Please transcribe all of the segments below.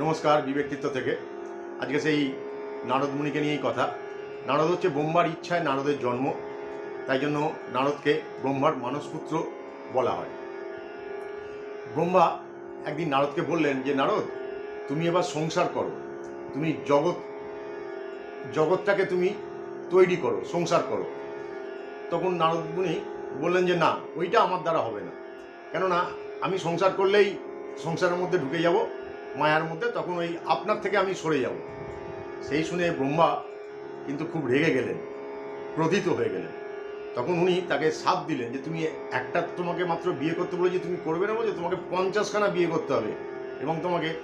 নমস্কার বিবেকচিত্ত থেকে। আজকে সেই নারদ মুনিকে নিয়েই কথা। নারদ হচ্ছে ব্রহ্মার ইচ্ছায় নারদের জন্ম, তাই জন্য নারদকে ব্রহ্মার মানসপুত্র বলা হয়। ব্রহ্মা একদিন নারদকে বললেন যে, নারদ, তুমি এবার সংসার করো। তুমি জগৎ, জগৎটাকে তুমি তৈরি করো, সংসার করো। তখন নারদ মুনি বললেন যে, না, ওইটা আমার দ্বারা হবে না। কেননা, আমি সংসার করলেই সংসারের মধ্যে ঢুকে যাব মায়ার মধ্যে, তখন ওই আপনার থেকে আমি সরে যাব। সেই শুনে ব্রহ্মা কিন্তু খুব রেগে গেলেন, ক্রোধিত হয়ে গেলেন। তখন উনি তাকে সাপ দিলেন যে, তুমি একটা তোমাকে মাত্র বিয়ে করতে বলে যে তুমি করবে না বলছে তোমাকে পঞ্চাশখানা বিয়ে করতে হবে। এবং তোমাকে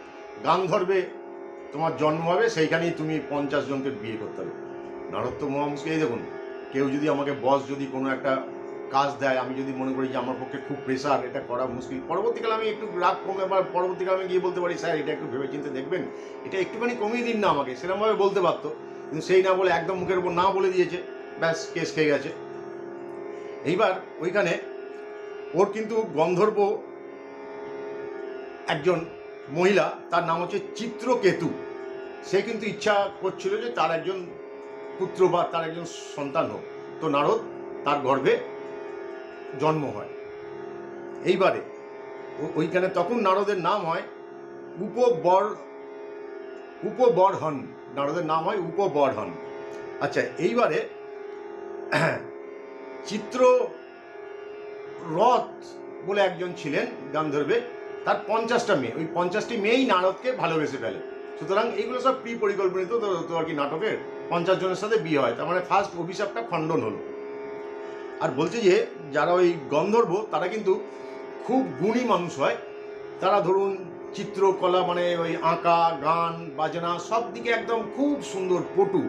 গান ধরবে তোমার জন্ম হবে, সেইখানেই তুমি পঞ্চাশ জনকে বিয়ে করতে হবে। নারদ তো মহামুশকিল এই দেখুন, কেউ যদি আমাকে বস যদি কোনো একটা কাজ দেয়, আমি যদি মনে করি যে আমার পক্ষে খুব প্রেশার এটা করা মুশকিল। পরবর্তীকালে আমি একটু রাগ কমে, বা পরবর্তীকালে আমি গিয়ে বলতে পারি, স্যার, এটা একটু ভেবে চিন্তে দেখবেন, এটা একটুখানি কমিয়ে দিন না আমাকে। সেরকমভাবে বলতে পারতো কিন্তু সেই না বলে একদম মুখের উপর না বলে দিয়েছে, ব্যাস, কেস খেয়ে গেছে। এইবার ওইখানে ওর কিন্তু গন্ধর্ব একজন মহিলা, তার নাম হচ্ছে চিত্রকেতু। সে কিন্তু ইচ্ছা করছিল যে তার একজন পুত্র বা তার একজন সন্তান হোক। তো নারদ তার গর্ভে জন্ম হয়। এইবারে ওইখানে তখন নারদের নাম হয় উপবর উপবর্ধন নারদের নাম হয় উপবর্ধন আচ্ছা এইবারে চিত্র রথ বলে একজন ছিলেন গান্ধর্বে, তার পঞ্চাশটা মেয়ে। ওই পঞ্চাশটি মেয়েই নারদকে ভালোবেসে ফেলে। সুতরাং এইগুলো সব প্রি পরিকল্পনিত তো আর কি নাটকের পঞ্চাশ জনের সাথে বিয়ে হয়। তার মানে ফার্স্ট অভিশাপটা খণ্ডন হলো। আর বলছে যে, যারা ওই গন্ধর্ব, তারা কিন্তু খুব গুণী মানুষ হয়। তারা ধরুন চিত্রকলা মানে ওই আঁকা, গান, বাজনা সব দিকে একদম খুব সুন্দর, পটু।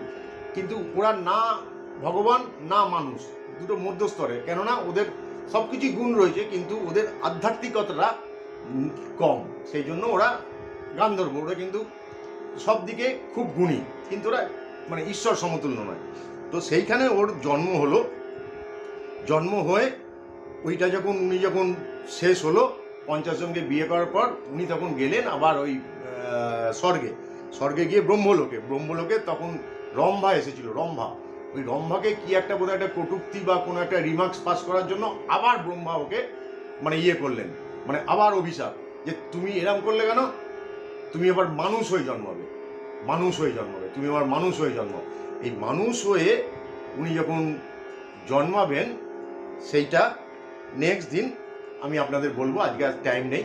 কিন্তু ওরা না ভগবান, না মানুষ, দুটো মধ্যস্তরে কেননা ওদের সব কিছুই গুণ রয়েছে, কিন্তু ওদের আধ্যাত্মিকতাটা কম। সেই জন্য ওরা গান্ধর্ব, ওরা কিন্তু সব দিকে খুব গুণী। কিন্তু ওরা মানে ঈশ্বর সমতুল্য নয়। তো সেইখানে ওর জন্ম হলো জন্ম হয়ে ওইটা যখন, উনি যখন শেষ হলো পঞ্চাশ জনকে বিয়ে করার পর উনি তখন গেলেন আবার ওই স্বর্গে। স্বর্গে গিয়ে ব্রহ্মলোকে ব্রহ্মলোকে তখন রম্ভা এসেছিল, রম্ভা। ওই রম্ভাকে কি একটা বোধহয় একটা কটুক্তি বা কোনো একটা রিমার্কস পাস করার জন্য আবার ব্রহ্মা ওকে মানে ইয়ে করলেন মানে আবার অভিশাপ যে তুমি এরম করলে কেন? তুমি আবার মানুষ হয়ে জন্মাবে, মানুষ হয়ে জন্মাবে, তুমি আবার মানুষ হয়ে জন্ম এই মানুষ হয়ে উনি যখন জন্মাবেন সেইটা নেক্সট দিন আমি আপনাদের বলব আজকে আর টাইম নেই।